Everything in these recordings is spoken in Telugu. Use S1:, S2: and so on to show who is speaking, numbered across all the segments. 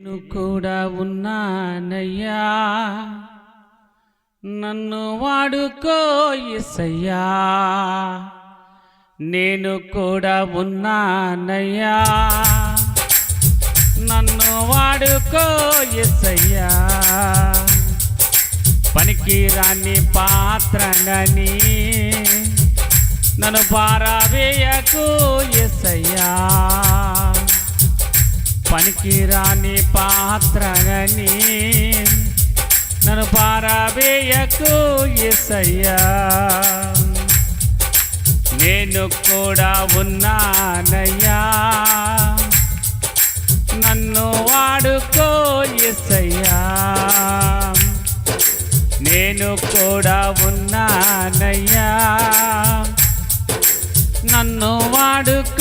S1: నేను కూడా ఉన్నానయ్యా. నన్ను వాడుకో ఎస్సయ్యా నేను కూడా ఉన్నానయ్యా. నన్ను వాడుకో ఎసయ్యా పనికి రాని పాత్రనని నన్ను పారవేయకు ఎసయ్యా పనికిరాని పాత్రగని నన్ను పారాబేయకు ఎసయ్యా నేను కూడా ఉన్నానయ్యా. నన్ను వాడుకో ఎసయ్యా నేను కూడా ఉన్నానయ్యా. నన్ను వాడుకో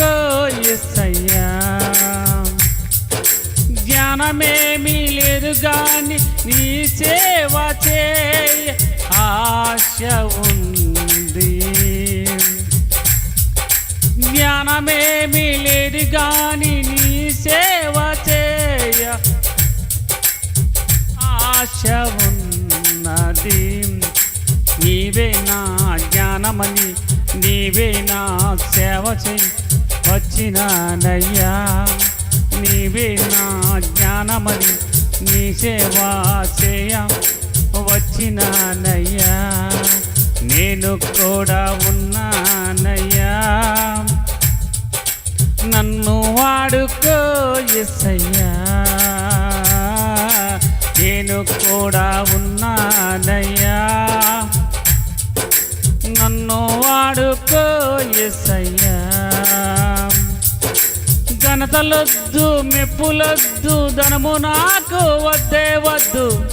S1: గాని నీ సేవ చేయ ఆశ ఉంది. జ్ఞానమేమి లేదు గాని నీ సేవ చేయ ఆశ ఉన్నది. నీవే నా జ్ఞానమని నీవే నా సేవ చేయి. వచ్చినానయ్యా నీవే నా జ్ఞానమని నీ సేవ చేయ వచ్చినానయ్యా. నేను కూడా ఉన్నానయ్యా. నన్ను వాడుకో ఎస్సయ్యా నేను కూడా ఉన్నానయ్యా. నన్ను వాడుకో ఎస్సయ్యా ఘనతలొద్దు మెప్పులొద్దు ధనము నాకు వద్దే వద్దు.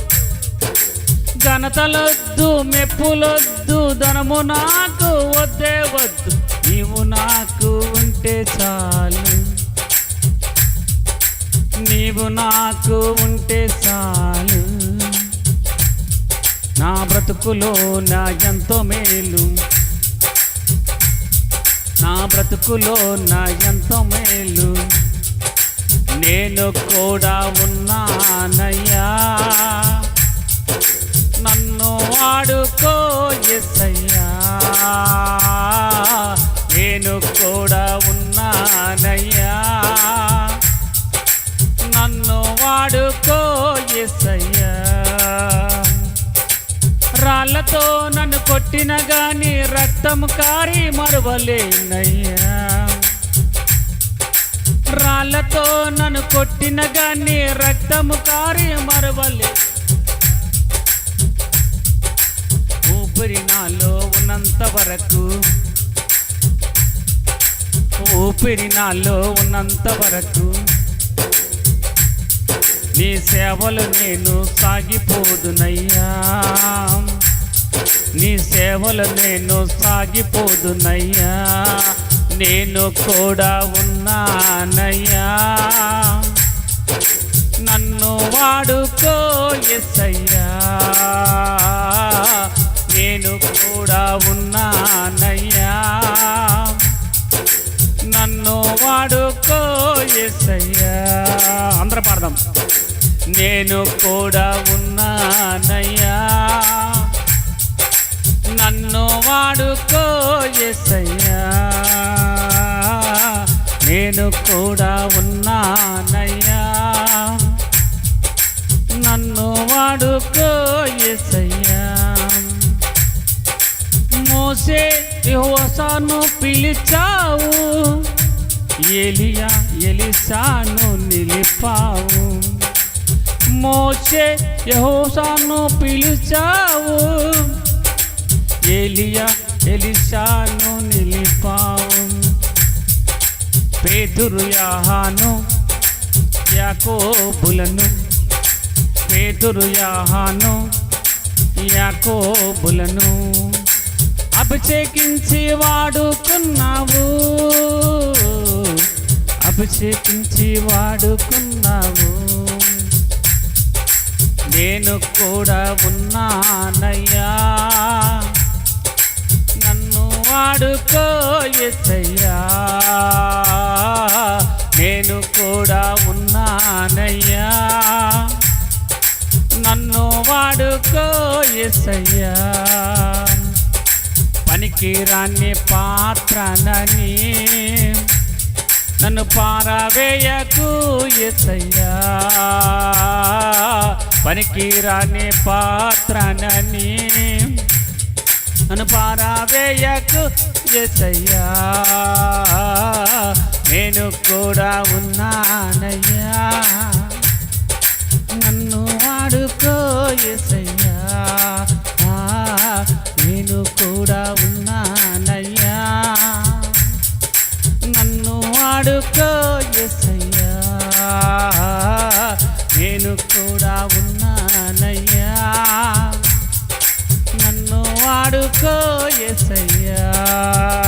S1: ఘనతలొద్దు మెప్పులొద్దు ధనము నాకు వద్దే వద్దు. నీవు నాకు ఉంటే చాలు. నీవు నాకు ఉంటే చాలు. నా బ్రతుకులో నా ఎంతో మేలు. బ్రతుకులో నా ఎంతో మేలు. నేను కూడా ఉన్నానయ్యా. నన్ను వాడుకో ఎస్సయ్యా. నేను కూడా ఉన్నానయ్యా. నన్ను వాడుకో ఎస్సయ్యా. రాళ్ళతో కొట్టిన గాని రక్తం కారి మరువలేనయ్యా. రాళ్ళతో నన్ను కొట్టిన గాని రక్తము కారి మరవలే. ఊపిరి నాలో ఉన్నంత వరకు ఊపిరి నాలో ఉన్నంత వరకు నీ సేవలు నేను సాగిపోదునయ్యా. నీ సేవలు నేను సాగిపోదునయ్యా నేను కూడా ఉన్నానయ్యా. నన్ను వాడుకో ఎస్సయ్యా. నేను కూడా ఉన్నానయ్యా. నన్ను వాడుకో ఎస్సయ్యా. అందరూ పాడదాం. నేను కూడా ఉన్నానయ్యా. నన్ను వాడుకో నేను కూడా ఉన్నానయ్యా. నన్ను వాడుకో ఎసయ్యా మోసే యెహోవాను పిలిచావు. ఎలియా ఎలిసాను నిలిపావు. మోసే యహోసాను పిలిచావు. ఎలియా ఎలిసాను నిలిపావు. పేతురు యాహాను యాకోబులను. పేదురు యాహాను యాకోబులను. అభిషేకించి వాడుకున్నావు. అభిషేకించి వాడుకున్నావు. నేను కూడా ఉన్నా ఎసయ్యా నేను కూడా ఉన్నానయ్యా. నన్ను వాడుకో ఎసయ్యా పనికి పాత్రనని నన్ను పారవేయకు ఎసయ్యా పనికి పాత్రనని నన్ను పారవేయ ఎసయ్యా. నేను కూడా ఉన్నానయ్యా. నన్ను వాడుకో ఎసయ్యా. ఆ, నేను కూడా ఉన్నానయ్యా. నన్ను వాడుకో ఎసయ్యా. నేను కూడా ఉన్నా నన్ను వాడుకో ఎసయ్యా